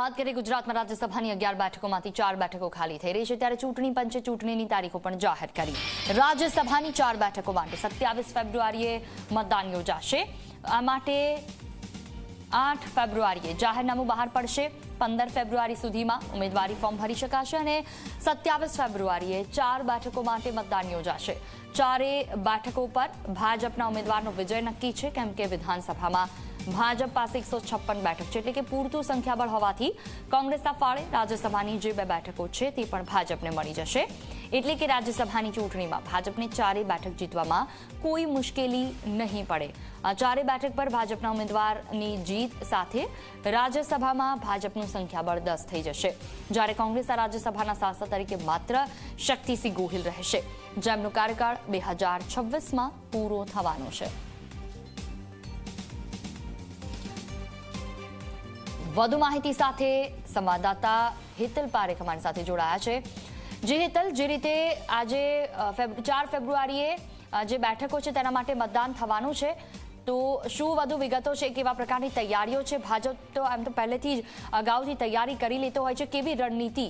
વાત કરીએ ગુજરાતમાં રાજ્યસભાની અગિયાર બેઠકોમાંથી ચાર બેઠકો ખાલી થઈ રહી છે ત્યારે ચૂંટણી પંચે ચૂંટણીની તારીખો પણ જાહેર કરી. રાજ્યસભાની ચાર બેઠકો માટે સત્યાવીસ ફેબ્રુઆરીએ મતદાન યોજાશે. આ માટે આઠ ફેબ્રુઆરીએ જાહેરનામું બહાર પડશે. પંદર ફેબ્રુઆરી સુધીમાં ઉમેદવારી ફોર્મ ભરી શકાશે અને સત્યાવીસ ફેબ્રુઆરીએ ચાર બેઠકો માટે મતદાન યોજાશે. ચારે બેઠકો પર ભાજપના ઉમેદવારનો વિજય નક્કી છે, કેમ કે વિધાનસભામાં ભાજપ પાસે એકસો બેઠક છે એટલે કે પૂરતું સંખ્યાબળ હોવાથી કોંગ્રેસના ફાળે રાજ્યસભાની જે બે બેઠકો છે તે પણ ભાજપને મળી જશે. એટલે કે રાજ્યસભાની ચૂંટણીમાં ભાજપને ચારેય બેઠક જીતવામાં કોઈ મુશ્કેલી નહીં પડે. આ ચારેય બેઠક પર ભાજપના ઉમેદવારની જીત સાથે રાજ્યસભામાં ભાજપનું સંખ્યાબળ દસ થઈ જશે. જ્યારે કોંગ્રેસના રાજ્યસભાના સાંસદ તરીકે માત્ર શક્તિસિંહ ગોહિલ રહેશે. જેમનો કાર્યકાળ બે હજાર છવ્વીસમાં પૂરો થવાનો છે. વધુ માહિતી સાથે સંવાદદાતા હેતલ પારેખ અમારી સાથે જોડાયા છે. જે હેતલ, જે રીતે આજે ચાર ફેબ્રુઆરીએ જે બેઠકો છે તેના માટે મતદાન થવાનું છે, તો શું વધુ વિગતો છે કેવા પ્રકારની તૈયારીઓ છે? ભાજપ તો એમ તો પહેલેથી જ અગાઉથી તૈયારી કરી લેતો હોય છે. કેવી રણનીતિ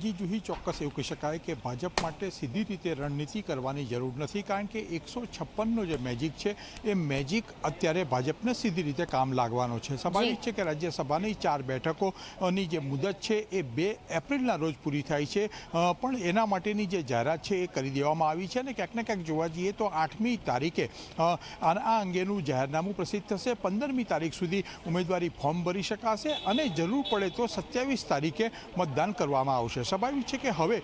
જી જુહી ચોક્કસ એવું કહી શકાય કે ભાજપ માટે સીધી રીતે રણનીતિ કરવાની જરૂર નથી કારણ કે એકસો છપ્પનનો જે મેજિક છે એ મેજિક અત્યારે ભાજપને સીધી રીતે કામ લાગવાનો છે. સ્વાભાવિક છે કે રાજ્યસભાની ચાર બેઠકોની જે મુદત છે એ બે એપ્રિલના રોજ પૂરી થાય છે. પણ એના માટેની જે જાહેરાત છે એ કરી દેવામાં આવી છે અને ક્યાંક ને ક્યાંક જોવા જઈએ તો આઠમી તારીખે આ અંગેનું જાહેરનામું પ્રસિદ્ધ થશે. પંદરમી તારીખ સુધી ઉમેદવારી ફોર્મ ભરી શકાશે અને જરૂર પડે તો સત્યાવીસ તારીખે મતદાન કરવામાં આવશે. સ્વાભાવિક છે કે હવે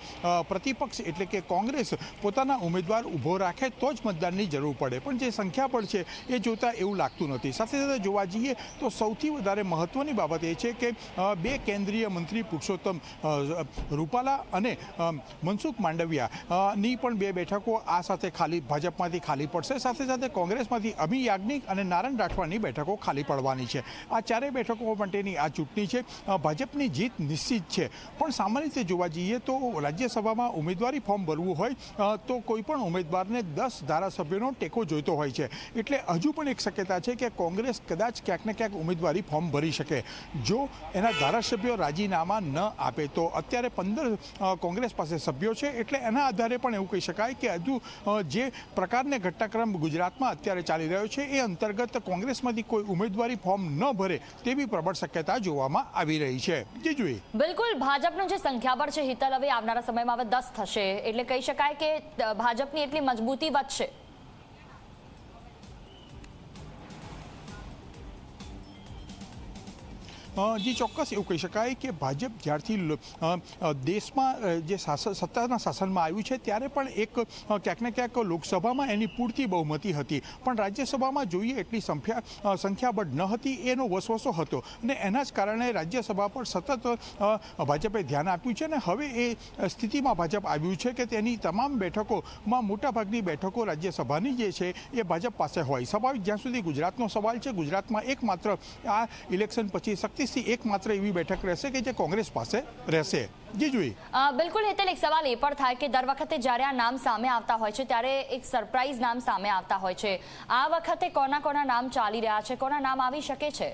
પ્રતિપક્ષ એટલે કે કોંગ્રેસ પોતાના ઉમેદવાર ઊભો રાખે તો જ મતદાનની જરૂર પડે. પણ જે સંખ્યા પણ છે, એ જોતા એવું લાગતું નથી. સાથે સાથે જોવા જઈએ તો સૌથી વધારે મહત્ત્વની બાબત એ છે કે બે કેન્દ્રીય મંત્રી પુરુષોત્તમ રૂપાલા અને મનસુખ માંડવિયા ની પણ બે બેઠકો આ સાથે ખાલી, ભાજપમાંથી ખાલી પડશે. સાથે સાથે કોંગ્રેસમાંથી અભિ યાજ્ઞિક અને નારાયણ રાઠવાની બેઠકો ખાલી પડવાની છે. આ ચારેય બેઠકો માટેની આ ચૂંટણી છે. ભાજપની જીત નિશ્ચિત છે. પણ સામાન્ય રીતે જોવા જઈએ તો રાજ્યસભામાં ઉમેદવારી ફોર્મ ભરવું હોય તો કોઈ પણ ઉમેદવારને દસ ધારાસભ્યોનો ટેકો જોઈતો હોય છે. એટલે હજુ પણ એક શક્યતા છે કે કોંગ્રેસ કદાચ ક્યાંક ને ક્યાંક ઉમેદવારી ફોર્મ ભરી શકે. જો એના ધારાસભ્યો રાજીનામા ન આપે, તો અત્યારે પંદર કોંગ્રેસ પાસે સભ્યો છે, એટલે એના આધારે પણ એવું કહી શકાય કે હજુ જે પ્રકારને ઘટનાક્રમ ગુજરાતમાં અત્યારે ચાલી રહ્યો છે, એ અંતર્ગત કોંગ્રેસમાંથી કોઈ ઉમેદવારી ફોર્મ ન ભરે તેવી પ્રબળ શક્યતા જોવામાં આવી રહી છે. જે જોઈએ બિલકુલ, ભાજપનું જે સંખ્યાબળ છે. હિતલ, હવે આવનારા સમયમાં હવે દસ થશે. એટલે કહી શકાય કે ભાજપની એટલી મજબૂતી વધશે. જી ચોક્કસ એવું કહી શકાય કે ભાજપ જ્યારથી દેશમાં જે શાસન, સત્તાના શાસનમાં આવ્યું છે, ત્યારે પણ એક ક્યાંક ને ક્યાંક લોકસભામાં એની પૂરતી બહુમતી હતી. પણ રાજ્યસભામાં જોઈએ એટલી સંખ્યા સંખ્યાબળ ન હતી, એનો વસવસો હતો. અને એના જ કારણે રાજ્યસભા પર સતત ભાજપે ધ્યાન આપ્યું છે અને હવે એ સ્થિતિમાં ભાજપ આવ્યું છે કે તેની તમામ બેઠકોમાં મોટાભાગની બેઠકો રાજ્યસભાની જે છે, એ ભાજપ પાસે હોય. સ્વાભાવિક, જ્યાં સુધી ગુજરાતનો સવાલ છે, ગુજરાતમાં એકમાત્ર આ ઇલેક્શન પછી શક્તિસિંહ એકમાત્ર એવી બેઠક રહેશે કે જે કોંગ્રેસ પાસે રહેશે. જી જોઈ. બિલકુલ, હેતલ, એક સવાલ એ પણ થાય કે દર વખતે જ્યારે આ નામ સામે આવતા હોય છે, ત્યારે એક સરપ્રાઇઝ નામ સામે આવતા હોય છે. આ વખતે કોના કોના નામ ચાલી રહ્યા છે? કોના નામ આવી શકે છે?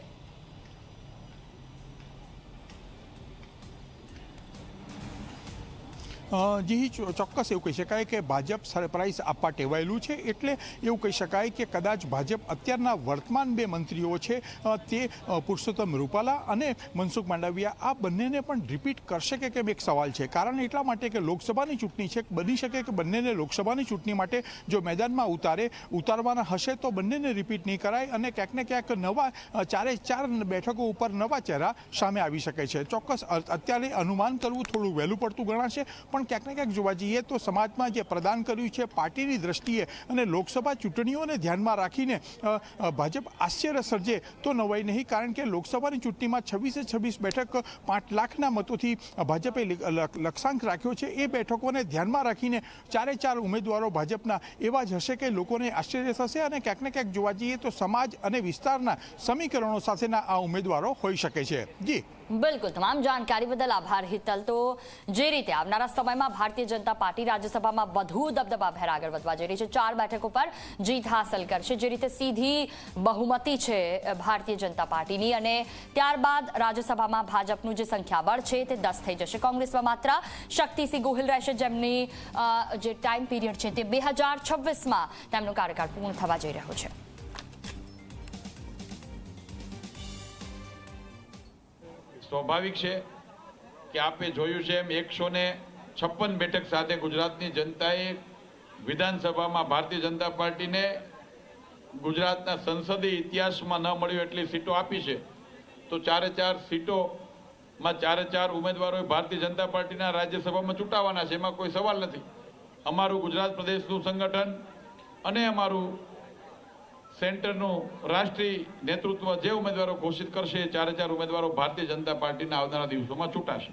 જી ચોક્કસ એવું કહી શકાય કે ભાજપ સરપ્રાઇઝ આપવા ટેવાયેલું છે એટલે એવું કહી શકાય કે કદાચ ભાજપ અત્યારના વર્તમાન બે મંત્રીઓ છે તે પુરુષોત્તમ રૂપાલા અને મનસુખ માંડવિયા, આ બંનેને પણ રિપીટ કરશે કે કેમ એક સવાલ છે? કારણ એટલા માટે કે લોકસભાની ચૂંટણી છે, બની શકે કે બંનેને લોકસભાની ચૂંટણી માટે જો મેદાનમાં ઉતારે, ઉતારવાના હશે તો બંનેને રિપીટ નહીં કરાય અને ક્યાંક ને ક્યાંક નવા ચારે ચાર બેઠકો ઉપર નવા ચહેરા સામે આવી શકે છે. ચોક્કસ અત્યારે અનુમાન કરવું થોડું વહેલું પડતું ગણાશે પણ ક્યાંક ને ક્યાંક જોવા જઈએ તો સમાજમાં જે પ્રદાન કર્યું છે પાર્ટીની દ્રષ્ટિએ અને લોકસભા ચૂંટણીઓને ધ્યાનમાં રાખીને ભાજપ આશ્ચર્ય સર્જે તો નવાઈ નહીં. કારણ કે લોકસભાની ચૂંટણીમાં છવ્વીસે છવ્વીસ બેઠક પાંચ લાખના મતોથી ભાજપે લક્ષાંક રાખ્યો છે. એ બેઠકોને ધ્યાનમાં રાખીને ચારે ચાર ઉમેદવારો ભાજપના એવા જ હશે કે લોકોને આશ્ચર્ય થશે અને ક્યાંક ને ક્યાંક જોવા જઈએ તો સમાજ અને વિસ્તારના સમીકરણો સાથેના આ ઉમેદવારો હોઈ શકે છે. જી. બિલકુલ, તમામ જાણકારી બદલ આભાર હિતલ. તો જે રીતે આવનારા સમયમાં ભારતીય જનતા પાર્ટી રાજ્યસભામાં વધુ દબદબા ભેર આગળ વધવા જઈ રહી છે, ચાર બેઠકો પર જીત હાંસલ કરશે. જે રીતે સીધી બહુમતી છે ભારતીય જનતા પાર્ટીની અને ત્યારબાદ રાજ્યસભામાં ભાજપનું જે સંખ્યાબળ છે તે દસ થઈ જશે. કોંગ્રેસમાં માત્ર શક્તિસિંહ ગોહિલ રહેશે, જેમની જે ટાઈમ પીરિયડ છે તે બે હજાર છવ્વીસમાં તેમનો કાર્યકાળ પૂર્ણ થવા જઈ રહ્યો છે. સ્વાભાવિક છે કે આપે જોયું છે એમ એકસો ને છપ્પન બેઠક સાથે ગુજરાતની જનતાએ વિધાનસભામાં ભારતીય જનતા પાર્ટીને ગુજરાતના સંસદીય ઇતિહાસમાં ન મળ્યું એટલી સીટો આપી છે. તો ચારે ચાર સીટોમાં ચારે ચાર ઉમેદવારોએ ભારતીય જનતા પાર્ટીના રાજ્યસભામાં ચૂંટાવાના છે. એમાં કોઈ સવાલ નથી. અમારું ગુજરાત પ્રદેશનું સંગઠન અને અમારું સેન્ટરનું રાષ્ટ્રીય નેતૃત્વ જે ઉમેદવારો ઘોષિત કરશે ચારે ચાર ઉમેદવારો ભારતીય જનતા પાર્ટીના આવનારા દિવસોમાં ચૂંટાશે.